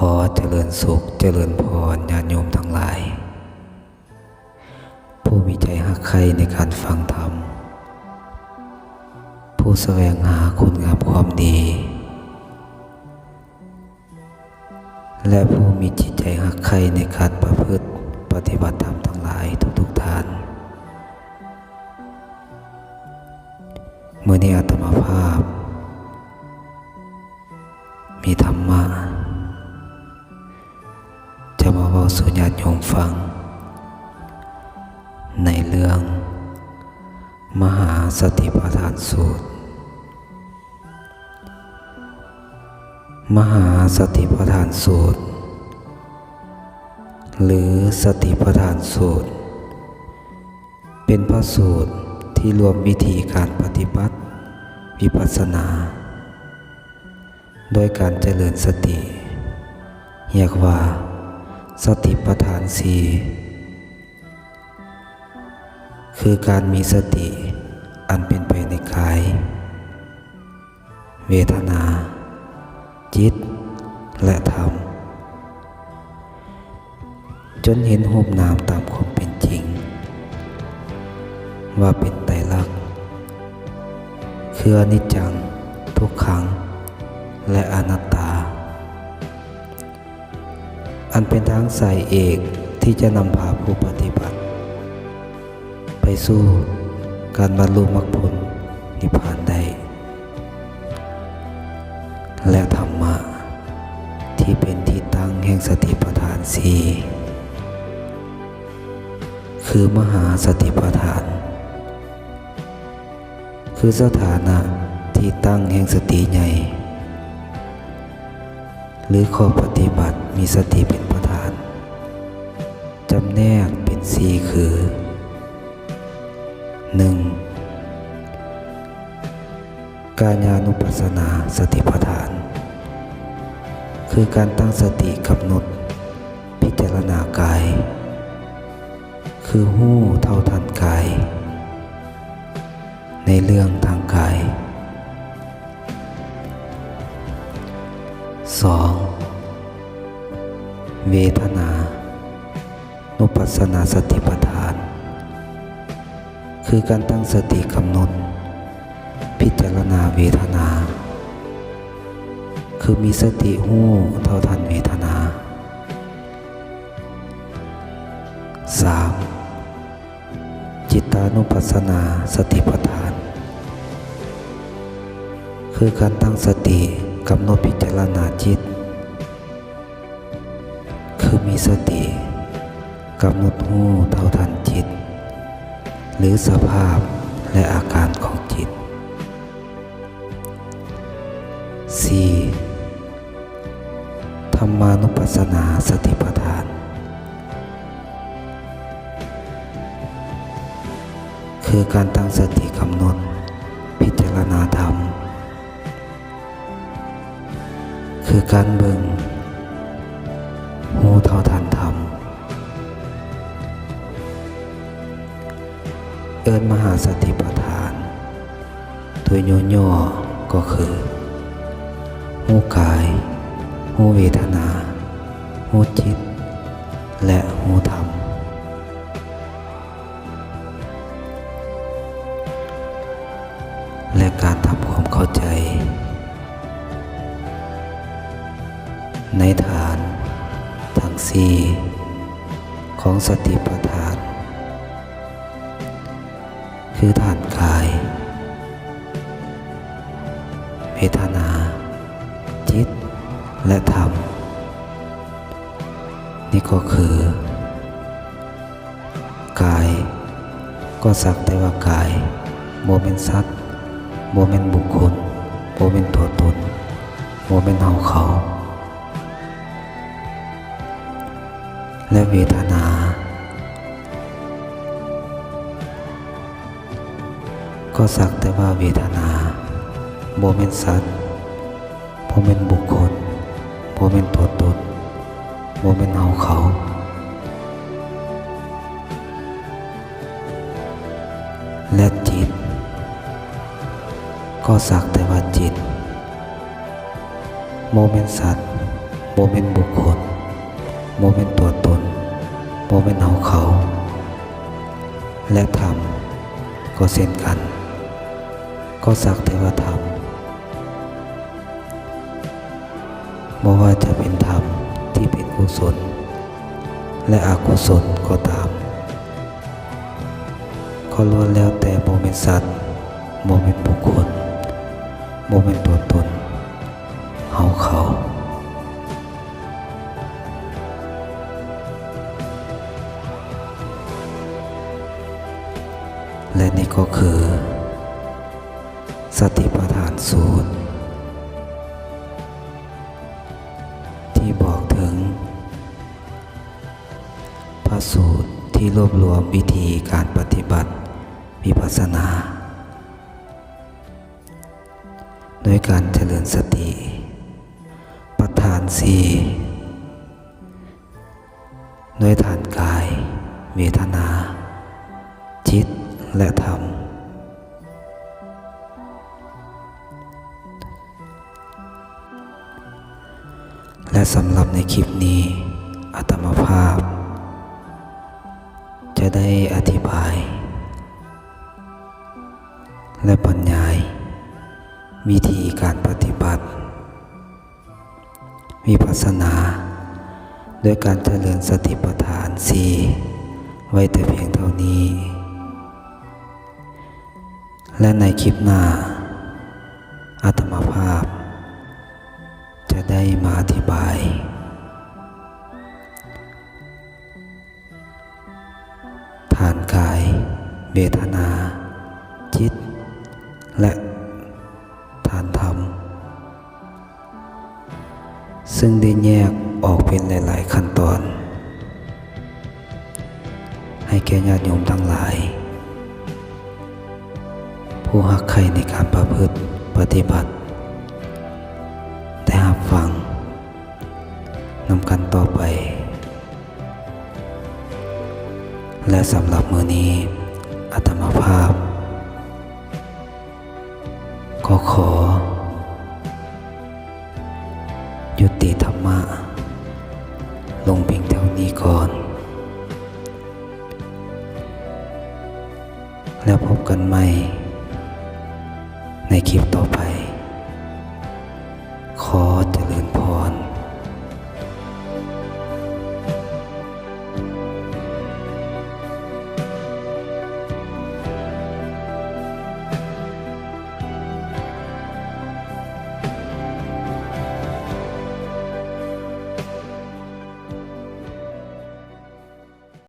ขอเจริญสุขเจริญพรญาติโยมทั้งหลาย ผู้มีใจหักใครในการฟังธรรม ผู้แสวงหาคุณงามความดี และผู้มีจิตใจหักใครในการประพฤติปฏิบัติธรรมทั้งหลายทุกๆท่านเมื่อนี้อาตมาภาพ มีธรรมะ สู่ญาติโยมฟัง ในเรื่อง มหาสติปัฏฐานสูตร มหาสติปัฏฐานสูตร หรือสติปัฏฐานสูตร เป็นพระสูตรที่รวมวิธีการปฏิบัติ วิปัสสนา โดยการเจริญสติเรียกว่า สติปัฏฐานสี่คือการมีสติอันเป็นไปในกาย เวทนา จิต และธรรม จนเห็นรูปนามตามความเป็นจริง ว่าเป็นไตรลักษณ์คืออนิจจังทุกขังและอนัตต อันเป็นทางสายเอกที่จะนำพาผู้ปฏิบัติ ไปสู่การบรรลุมรรคผลนิพพานได้ และธรรมะ ที่เป็นที่ตั้งแห่งสติปัฏฐานสี่คือมหาสติปัฏฐาน คือสถานะที่ตั้งแห่งสติใหญ่ หรือข้อปฏิบัติ มีสติเป็นประธาน จำแนกเป็นสี่คือ 1. กายานุปัสสนาสติปัฏฐาน คือการตั้งสติกำหนด พิจารณากาย คือหู้เท่าทันกาย ในเรื่องทางกาย 2. เวทนา นุปัสสนาสติปัฏฐาน คือการตั้งสติกำหนด พิจารณาเวทนา คือมีสติหู้เท่าทันเวทนา 3. จิตานุปัสสนาสติปัฏฐาน คือการตั้งสติกำหนดพิจารณาจิต สติกำหนดหูเท่าทันจิต หรือสภาพและอาการของจิต 4. ธรรมานุปัสสนาสติปัฏฐาน คือการตั้งสติกำหนดพิจารณาธรรม คือการเบิง เอิญมหาสติปัฏฐานโดยย่อๆก็คือหูกายหูเวทนาหูจิต และหูธรรม และการทำความเข้าใจ ในฐานทั้งสี่ของสติปัฏฐาน คือฐานกาย เวทนา จิต และธรรม นี่ก็คือ กาย ก็สักแต่ว่ากายโมเมนสัตว์โมเมนบุคคลโมเมนตัวตนโมเมนเฮาเขา และเวทนา ก็สักแต่ว่าเวทนาโมเมนสัตว์โมเมนบุคคลโมเมนตัวตนโมเมนเฮาเขา และจิต ก็สักแต่ว่าจิตโมเมนต์สัตว์โมเมนต์บุคคลโมเมนต์ตัวตนโมเมนต์เฮาเขา และธรรมก็เช่นกัน ก็สักเทวธรรมบ่ว่าจะเป็นธรรมที่เป็นกุศล และอกุศลก็ตาม ก็ล้วนแล้วแต่โมเมนต์สัตว์โมเมนต์บุคคลโมเมนต์ตัวตนเฮาเขาและนี่ก็คือ สติปัฏฐานสูตร ที่บอกถึง พระสูตรที่รวบรวมวิธีการปฏิบัติวิปัสสนาโดยการเจริญสติปัฏฐานสี่โดยฐานกาย เวทนา จิตและธรรม สำหรับในคลิปนี้อาตมาภาพ จะได้อธิบาย และบรรยาย วิธีการปฏิบัติ วิปัสสนาโดยการเจริญสติปัฏฐานสี่ไว้แต่เพียงเท่านี้ และในคลิปหน้าอาตมาภาพ จะได้มาอธิ เวทนา จิต และฐานธรรม ซึ่งได้แยกออกเป็นหลาย ๆ ขั้นตอน ให้แก่ญาติโยมทั้งหลาย ผู้หักใครในการประพฤติปฏิบัติได้รับฟังนำกันต่อไปและสำหรับมือนี้ อาตมาภาพ ก็ขอ ยุติธรรมะ ลงเพียงเท่านี้ก่อน แล้วพบกันใหม่ ในคลิปต่อไป